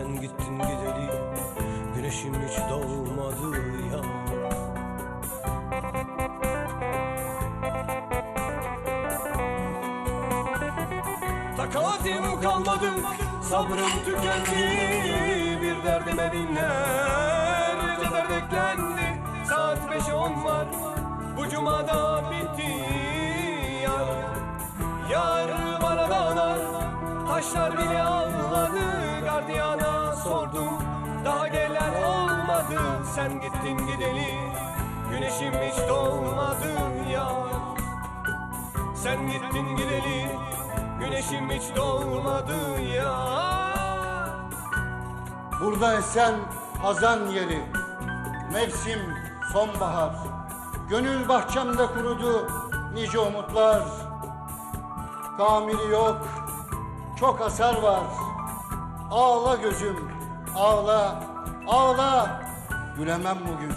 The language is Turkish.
Sen gittin gideli güneşim hiç doğmadı ya. Takatim kalmadı, sabrım tükendi Taşlar bile ağladı, gardiyana sordum. Daha gelen olmadı, sen gittin gideli. Güneşim hiç doğmadı yar sen gittin gideli Güneşim hiç doğmadı ya. Burada esen hazan yeri Mevsim sonbahar. Gönül bahçemde kurudu nice umutlar. Tamiri yok çok hasar var. Ağla gözüm. Ağla. Ağla. Gülemem bugün